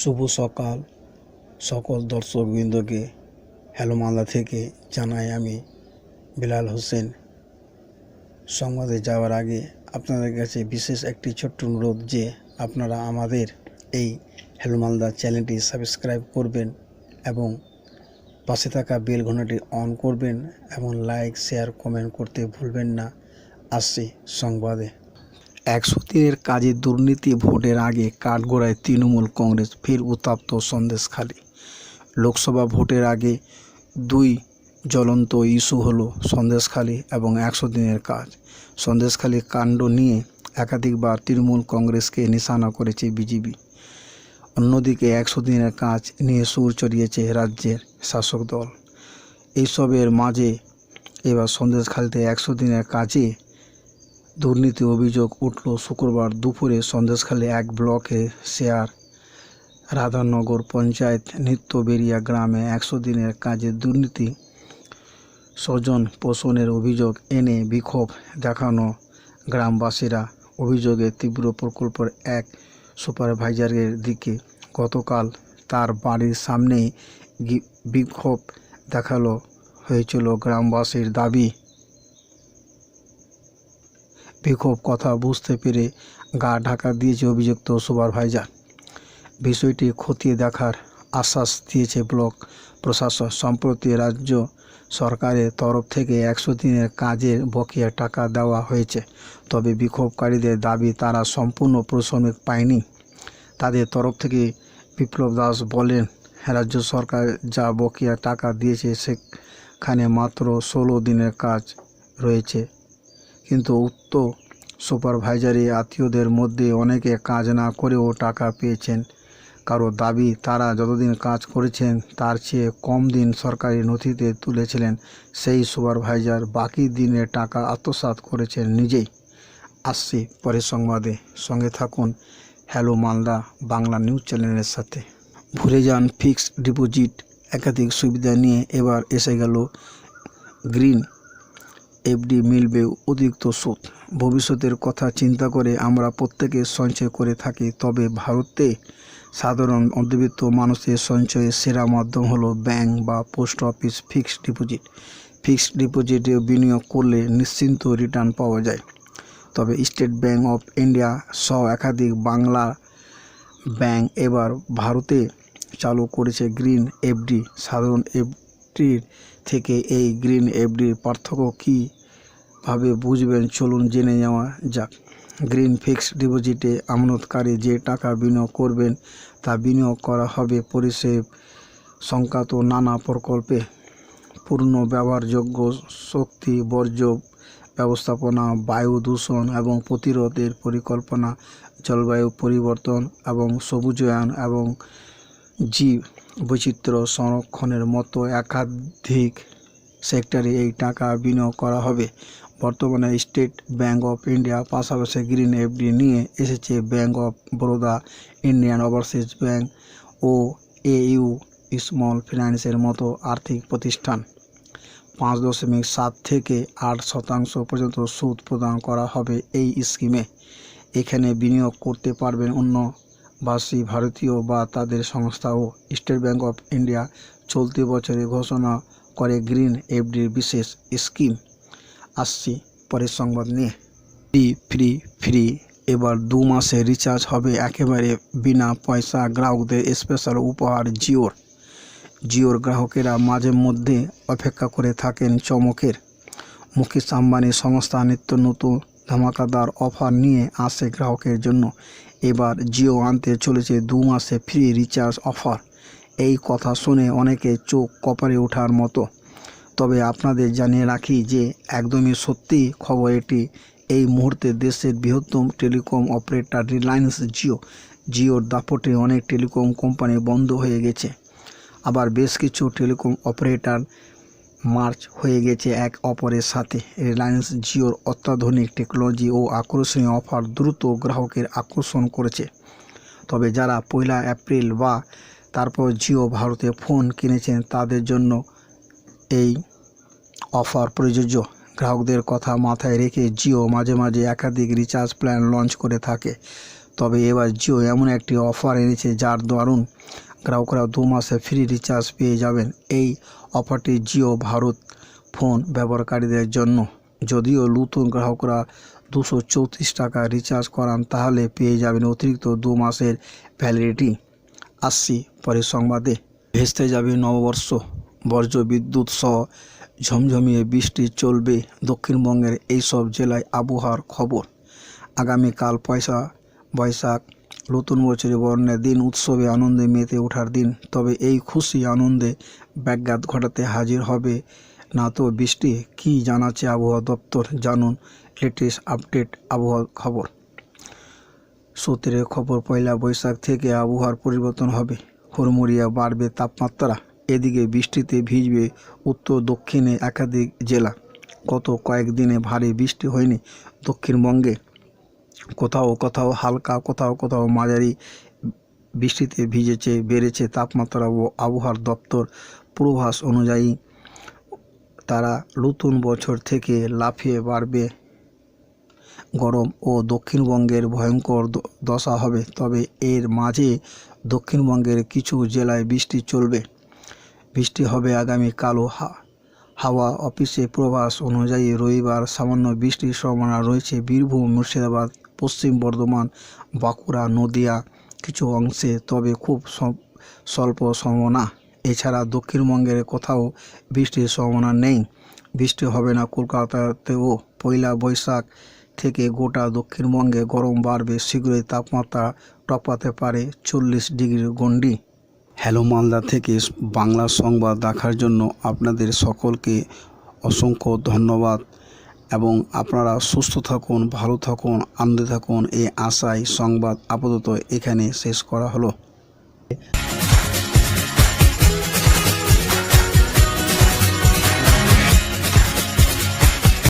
শুভ সকাল। সকল দর্শকবৃন্দকে হ্যালো থেকে জানাই আমি বিলাল হোসেন। সংবাদে যাওয়ার আগে আপনাদের কাছে বিশেষ একটি ছোট্ট অনুরোধ যে আপনারা আমাদের এই হ্যালো চ্যানেলটি সাবস্ক্রাইব করবেন এবং পাশে থাকা বেল ঘন্টাটি অন করবেন এবং লাইক, শেয়ার, কমেন্ট করতে ভুলবেন না। আসছি সংবাদে। একশো দিনের কাজে দুর্নীতি ভোটের আগে কাঠগোড়ায় তৃণমূল কংগ্রেস, ফের উত্তাপ্ত সন্দেশখালী। লোকসভা ভোটের আগে দুই জ্বলন্ত ইস্যু হলো সন্দেশখালী এবং একশো দিনের কাজ। সন্দেশখালী কাণ্ড নিয়ে একাধিকবার তৃণমূল কংগ্রেসকে নিশানা করেছে বিজেপি। অন্যদিকে একশো দিনের কাজ নিয়ে সুর চড়িয়েছে রাজ্যের শাসক দল। এইসবের মাঝে এবার সন্দেশখালীতে একশো দিনের কাজে দুর্নীতি অভিযোগ উঠল শুক্রবার দুপুরে সন্দেশখালী এক ব্লকে শেয়ার রাধানগর পঞ্চায়েত নিত্যবেরিয়া গ্রামে একশো দিনের কাজে দুর্নীতি স্বজন পোষণের অভিযোগ এনে বিক্ষোভ দেখানো। গ্রামবাসীরা অভিযোগে তীব্র প্রকল্পের এক সুপারভাইজারের দিকে গতকাল তার বাড়ির সামনেই বিক্ষোভ দেখাল, হয়েছিল। গ্রামবাসীর দাবি বিক্ষোভ কথা বুঝতে পেরে গা ঢাকা দিয়েছে অভিযুক্ত সুপারভাইজার। বিষয়টি খতিয়ে দেখার আশ্বাস দিয়েছে ব্লক প্রশাসন সম্প্রতি রাজ্য সরকারের তরফ থেকে একশো দিনের কাজের বকেয়া টাকা দেওয়া হয়েছে। তবে বিক্ষোভকারীদের দাবি, তারা সম্পূর্ণ প্রশ্রমিক পায়নি। তাদের তরফ থেকে বিপ্লব দাস বলেন, রাজ্য সরকার যা বকেয়া টাকা দিয়েছে, সেখানে মাত্র ষোলো দিনের কাজ রয়েছে। কিন্তু উক্ত সুপারভাইজারি আত্মীয়দের মধ্যে অনেকে কাজ না করেও টাকা পেয়েছেন। কারও দাবি, তারা যতদিন কাজ করেছেন, তার চেয়ে কম দিন সরকারি নথিতে তুলেছিলেন। সেই সুপারভাইজার বাকি দিনে টাকা আত্মসাৎ করেছেন নিজেই। আসছি পরের সংবাদে। সঙ্গে থাকুন। হ্যালো মালদা, বাংলা নিউজ চ্যানেলের সাথে। ভুলে যান ফিক্সড ডিপোজিট। একাধিক সুবিধা নিয়ে এবার এসে গেল গ্রিন এফডি মিলবে অতিরিক্ত সুদ। ভবিষ্যতের কথা চিন্তা করে আমরা প্রত্যেকে সঞ্চয় করে থাকি, তবে ভারতে সাধারণ মধ্যবিত্ত মানুষের সঞ্চয়ের সেরা মাধ্যম হলো ব্যাংক বা post office fixed deposit. Fixed ডিপোজিটে বিনিয়োগ করলে নিশ্চিন্ত রিটার্ন পাওয়া যায়। তবে স্টেট ব্যাংক অফ ইন্ডিয়া সহ একাধিক বাংলা ব্যাংক এবার ভারতে চালু করেছে গ্রিন এফডি সাধারণ এফডির থেকে এই গ্রিন এফডির পার্থক্য কী? ভাবে বুঝবেন, চলুন জেনে নেওয়া যাক। গ্রিন ফিক্সড ডিপোজিটে আমানতকারী যে টাকা বিনিয়োগ করবেন, তা বিনিয়োগ করা হবে পরিষেব সংক্রান্ত নানা প্রকল্পে। পূর্ণ ব্যবহারযোগ্য শক্তি, বর্জ্য ব্যবস্থাপনা, বায়ু দূষণ এবং প্রতিরোধের পরিকল্পনা, জলবায়ু পরিবর্তন এবং সবুজায়ন এবং জীব বৈচিত্র্য সংরক্ষণের মতো একাধিক সেক্টরে এই টাকা বিনিয়োগ করা হবে। বর্তমানে স্টেট ব্যাঙ্ক অফ ইন্ডিয়া, পাশাপাশি গ্রিন এফডি নিয়ে এসেছে Bank of Baroda, Indian Overseas Bank O AU small ফিন্যান্সের মতো আর্থিক প্রতিষ্ঠান। পাঁচ দশমিক সাত থেকে আট শতাংশ পর্যন্ত সুদ প্রদান করা হবে এই স্কিমে। এখানে বিনিয়োগ করতে পারবেন অন্য বাসী ভারতীয় বা তাদের সংস্থাও স্টেট ব্যাঙ্ক অফ ইন্ডিয়া চলতি বছরে ঘোষণা করে গ্রিন এফডির বিশেষ স্কিম। আসছি পরের সংবাদ নিয়ে। Free free free. এবার দু মাসে রিচার্জ হবে একেবারে বিনা পয়সা গ্রাহকদের স্পেশাল উপহার জিওর। জিওর গ্রাহকেরা মাঝে মধ্যে অপেক্ষা করে থাকেন চমকের। মুকেশ আম্বানির সংস্থা নিত্য নতুন ধামাকাদার অফার নিয়ে আসে গ্রাহকের জন্য। এবার জিও আনতে চলেছে দু মাসে ফ্রি রিচার্জ অফার এই কথা শুনে অনেকে চোখ কপালে ওঠার মতো। তবে আপনাদের জানিয়ে রাখি যে একদমই সত্যি খবর এটি। এই মুহূর্তে দেশের বৃহত্তম টেলিকম অপারেটর রিলায়েন্স জিও। জিওর দাপটে অনেক টেলিকম কোম্পানি বন্ধ হয়ে গেছে। আবার বেশ কিছু টেলিকম অপারেটর মার্চ হয়ে গেছে এক অপরের সাথে। রিলায়েন্স জিওর অত্যাধুনিক টেকনোলজি ও আকর্ষণীয় অফার দ্রুত গ্রাহকের আকর্ষণ করেছে। তবে যারা পয়লা এপ্রিল বা তারপর জিও ভারতে ফোন কিনেছেন তাদের জন্য এই অফার প্রযোজ্য। গ্রাহকদের কথা মাথায় রেখে জিও মাঝে মাঝে একাধিক রিচার্জ প্ল্যান লঞ্চ করে থাকে। তবে এবার জিও এমন একটি অফার এনেছে যার দারুণ। গ্রাহকরা দু মাসে ফ্রি রিচার্জ পেয়ে যাবেন এই অফারটি জিও ভারত ফোন ব্যবহারকারীদের জন্য। যদিও নতুন গ্রাহকরা দুশো চৌত্রিশ টাকা রিচার্জ করান, তাহলে পেয়ে যাবেন অতিরিক্ত দু মাসের ভ্যালিডিটি। আসছি পরের সংবাদে। ভেস্তে যাবে নববর্ষ। বর্জ্য বিদ্যুৎ সহ ঝমঝমিয়ে বৃষ্টি চলবে দক্ষিণবঙ্গের এইসব জেলায় আবহাওয়ার খবর। আগামীকাল পয়সা, বৈশাখ, নতুন বছরের বর্ণের দিন, উৎসবে আনন্দে মেতে ওঠার দিন। তবে এই খুশি আনন্দে ব্যাঘাত ঘটাতে হাজির হবে না তো বৃষ্টি। কী জানাচ্ছে আবহাওয়া দপ্তর? জানুন লেটেস্ট আপডেট আবহাওয়া খবর। সূত্রের খবর, পয়লা বৈশাখ থেকে আবহাওয়ার পরিবর্তন হবে। হুড়মুড়িয়ে বাড়বে তাপমাত্রা। এদিকে বৃষ্টিতে ভিজবে উত্তর দক্ষিণে একাধিক জেলা। গত কয়েকদিনে ভারী বৃষ্টি হয়নি দক্ষিণবঙ্গে। কোথাও কোথাও হালকা, কোথাও কোথাও মাঝারি বৃষ্টিতে ভিজেছে, বেড়েছে তাপমাত্রা ও আবহাওয়ার দপ্তর পূর্বাভাস অনুযায়ী তারা নতুন বছর থেকে লাফিয়ে বাড়বে। গরম ও দক্ষিণবঙ্গের ভয়ঙ্কর দশা হবে, তবে এর মাঝে দক্ষিণবঙ্গের কিছু জেলায় বৃষ্টি চলবে। বৃষ্টি হবে আগামী কালো হাওয়া অফিসে প্রবাস অনুযায়ী রবিবার সামান্য বৃষ্টির সম্ভাবনা রয়েছে। বীরভূম, মুর্শিদাবাদ, পশ্চিম বর্ধমান, বাঁকুড়া, নদিয়া কিছু অংশে, তবে খুব স্বল্প সম্ভাবনা। এছাড়া দক্ষিণবঙ্গের কোথাও বৃষ্টির সম্ভাবনা নেই। বৃষ্টি হবে না কলকাতাতেও। পয়লা বৈশাখ থেকে গোটা দক্ষিণবঙ্গে গরম বাড়বে। শীঘ্রই তাপমাত্রা টপাতে পারে চল্লিশ ডিগ্রির গণ্ডি। হ্যালো মালদা থেকে বাংলা সংবাদ দেখার জন্য আপনাদের সকলকে অসংখ্য ধন্যবাদ এবং আপনারা সুস্থ থাকুন, ভালো থাকুন, আনন্দে থাকুন। এই আশায় সংবাদ আপাতত এখানে শেষ করা হলো।